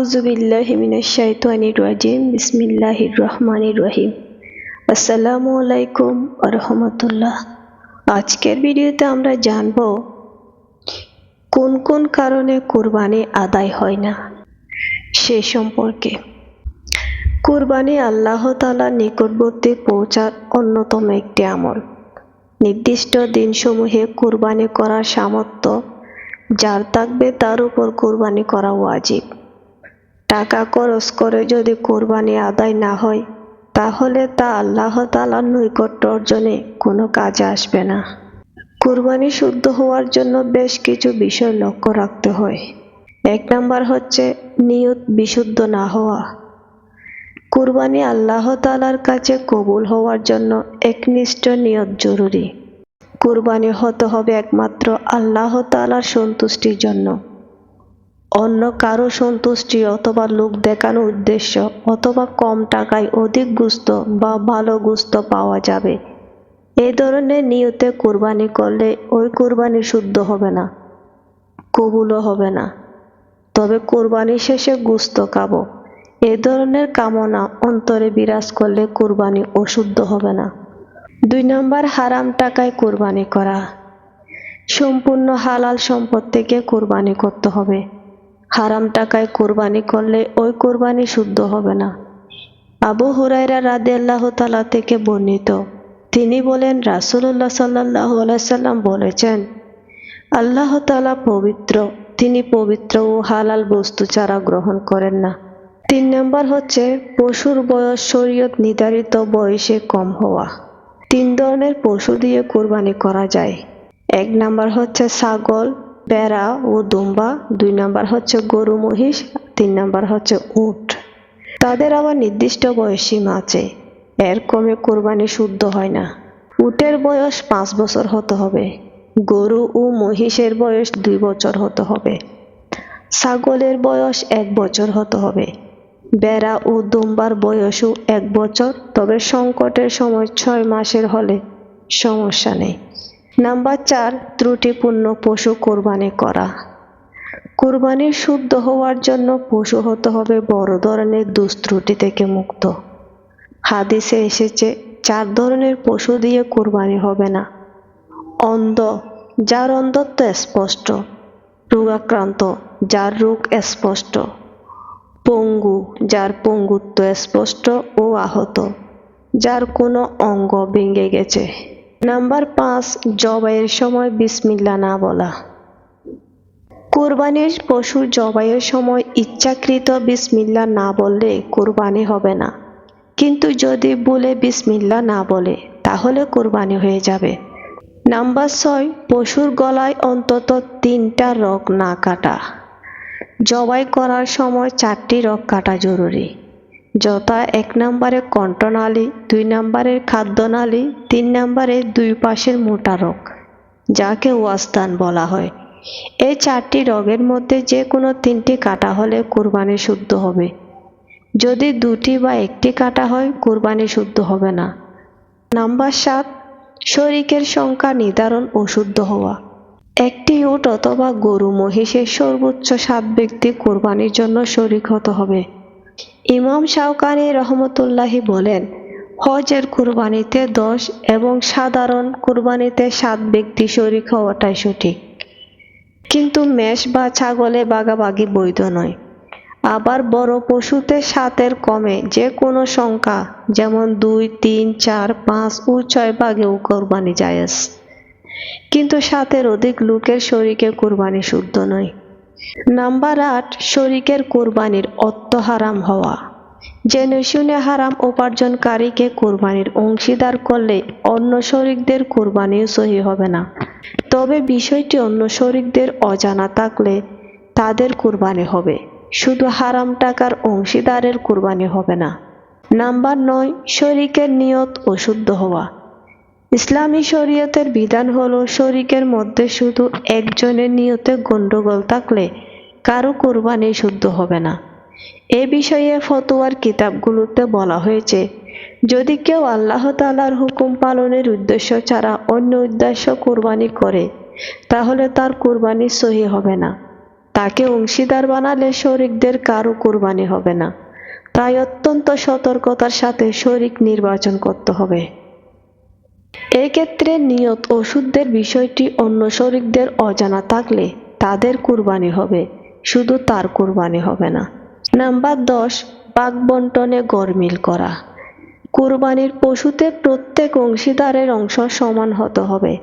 আউযু বিল্লাহি মিনাশ শাইতানির রাজিম। বিসমিল্লাহির রহমানির রহিম। আসসালামু আলাইকুম রাহমাতুল্লাহ। আজকের ভিডিওতে আমরা জানব, কোন কোন কারণে কুরবানি আদায় হয় না, সে সম্পর্কে। কুরবানি আল্লাহ তাআলার নিকটবর্তী পৌঁছার অন্যতম একটি আমল। নির্দিষ্ট দিনসমূহে কুরবানি করার সামর্থ্য যার থাকবে তার উপর কুরবানি করা ওয়াজিব। টাকা খরচ করে যদি কোরবানি আদায় না হয়, তাহলে তা আল্লাহ তালার নৈকট্য অর্জনে কোনো কাজে আসবে না। কোরবানি শুদ্ধ হওয়ার জন্য বেশ কিছু বিষয় লক্ষ্য রাখতে হয়। এক নাম্বার হচ্ছে নিয়ত বিশুদ্ধ না হওয়া। কুরবানি আল্লাহ তালার কাছে কবুল হওয়ার জন্য একনিষ্ঠ নিয়ত জরুরি। কুরবানি হতে হবে একমাত্র আল্লাহ তালার সন্তুষ্টির জন্য। অন্য কারও সন্তুষ্টি অথবা লোক দেখানোর উদ্দেশ্য অথবা কম টাকায় অধিক গুস্ত বা ভালো গুস্ত পাওয়া যাবে। এই ধরনের নিয়তে কুরবানি করলে ওই কুরবানি শুদ্ধ হবে না, কবুলও হবে না। তবে কোরবানি শেষে গুস্ত খাব। এ ধরনের কামনা অন্তরে বিরাজ করলে কুরবানি অশুদ্ধ হবে না। দুই নম্বর, হারাম টাকায় কুরবানি করা। সম্পূর্ণ হালাল সম্পদ থেকে কুরবানি করতে হবে। হারাম টাকায় কোরবানি করলে ওই কোরবানি শুদ্ধ হবে না। আবু হুরাইরা রাদে আল্লাহ তালা থেকে বর্ণিত। তিনি বলেন রাসুল্লাহ সাল্লাহ সাল্লাম বলেছেন, আল্লাহ তালা পবিত্র, তিনি পবিত্র ও হালাল বস্তু ছাড়া গ্রহণ করেন না। তিন নম্বর হচ্ছে, পশুর বয়স শরীয়ত নির্ধারিত বয়সে কম হওয়া। তিন ধরনের পশু দিয়ে কোরবানি করা যায়। এক নাম্বার হচ্ছে ছাগল বেড়া ও দুম্বা, দুই নাম্বার হচ্ছে গরু মহিষ, তিন নাম্বার হচ্ছে উট। তাদের আবার নির্দিষ্ট বয়স সীমা আছে। এর কমে কোরবানি শুদ্ধ হয় না। উটের বয়স পাঁচ বছর হতে হবে। গরু ও মহিষের বয়স দুই বছর হতে হবে। ছাগলের বয়স এক বছর হতে হবে। বেড়া ও দুম্বার বয়সও এক বছর, তবে সংকটের সময় ছয় মাসের হলে সমস্যা নেই। নাম্বার চার, ত্রুটিপূর্ণ পশু কোরবানি করা। কোরবানির শুদ্ধ হওয়ার জন্য পশু হতে হবে বড় ধরনের দুস্ত্রুটি থেকে মুক্ত। হাদিসে এসেছে, চার ধরনের পশু দিয়ে কোরবানি হবে না। অন্ধ, যার অন্ধত্ব স্পষ্ট। রোগাক্রান্ত, যার রোগ স্পষ্ট। পঙ্গু, যার পঙ্গুত্ব স্পষ্ট ও আহত। যার কোনো অঙ্গ ভেঙে গেছে। নাম্বার পাঁচ, জবাইয়ের সময় বিসমিল্লা না বলা। কোরবানির পশুর জবাইয়ের সময় ইচ্ছাকৃত বিসমিল্লা না বললে কোরবানি হবে না। কিন্তু যদি বলে বিসমিল্লা না বলে, তাহলে কোরবানি হয়ে যাবে। নাম্বার ছয়, পশুর গলায় অন্তত তিনটা রগ না কাটা। জবাই করার সময় চারটি রগ কাটা জরুরি। যথা এক নম্বরে কণ্ঠনালী, দুই নম্বরের খাদ্যনালী, তিন নম্বরে দুই পাশের মোটা রোগ, যাকে ওয়াস্তান বলা হয়। এই চারটি রোগের মধ্যে যে কোনো তিনটি কাটা হলে কোরবানি শুদ্ধ হবে। যদি দুটি বা একটি কাটা হয়, কোরবানি শুদ্ধ হবে না। নাম্বার সাত, শরিকের সংখ্যা নির্ধারণ ও শুদ্ধ হওয়া। একটি উট অথবা গরু মহিষের সর্বোচ্চ সাত ব্যক্তি কোরবানির জন্য শরিক হতে হবে। ইমাম শাওকানি রহমতুল্লাহি বলেন হজের কুরবানিতে দশ এবং সাধারণ কুরবানিতে সাত ব্যক্তি শরিক হওয়াটাই সঠিক। কিন্তু মেষ বা ছাগলে বাগাবাগি বৈধ নয়। আবার বড় পশুতে সাতের কমে যে কোনো সংখ্যা, যেমন দুই, তিন, চার, পাঁচ ও ছয় ভাগেও কোরবানি জায়েজ। কিন্তু সাতের অধিক লোকের শরীকে কোরবানি শুদ্ধ নয়। নাম্বার আট, শরিকের কোরবানির অর্থ হারাম হওয়া। জেনে শুনে হারাম উপার্জনকারীকে কোরবানির অংশীদার করলে অন্য শরিকদের কোরবানিও সহি হবে না। তবে বিষয়টি অন্য শরিকদের অজানা থাকলে তাদের কোরবানি হবে। শুধু হারাম টাকার অংশীদারের কোরবানি হবে না। নাম্বার নয়, শরিকের নিয়ত অশুদ্ধ হওয়া। ইসলামী শরীয়তের বিধান হলো শরিকের মধ্যে শুধু একজনের নিয়তে গণ্ডগোল থাকলে কারও কোরবানি শুদ্ধ হবে না। এ বিষয়ে ফতোয়ার কিতাবগুলোতে বলা হয়েছে, যদি কেউ আল্লাহ তালার হুকুম পালনের উদ্দেশ্য ছাড়া অন্য উদ্দেশ্য কোরবানি করে, তাহলে তার কোরবানি সহি হবে না। তাকে অংশীদার বানালে শরিকদের কারও কুরবানি হবে না। তাই অত্যন্ত সতর্কতার সাথে শরিক নির্বাচন করতে হবে। এক্ষেত্রে নিয়ত ও বিষয়টি অন্য শরিকদের অজানা থাকলে তাদের কুরবানি হবে, শুধু তার কুরবানি হবে না। নাম্বার দশ বাঘ বন্টনে গরমিল করা। কুরবানির পশুতে প্রত্যেক অংশীদারের অংশ সমান হতে হবে।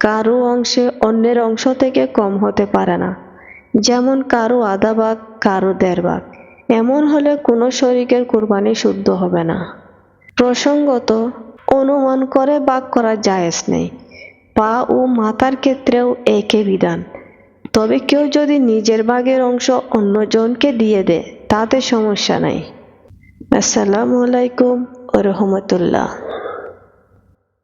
কারও অংশে অন্যের অংশ থেকে কম হতে পারে না। যেমন কারও আধা ভাগ কারও দেড় ভাগ। এমন হলে কোনো শরিকের কুরবানি শুদ্ধ হবে না। প্রসঙ্গত অনুমান করে বাক করা জায়েজ নেই। পা ও মাথার ক্ষেত্রেও একে বিধান। তবে কেউ যদি নিজের ভাগের অংশ অন্যজনকে দিয়ে দেয়, তাতে সমস্যা নাই। আসসালামু আলাইকুম ও রহমতুল্লাহ।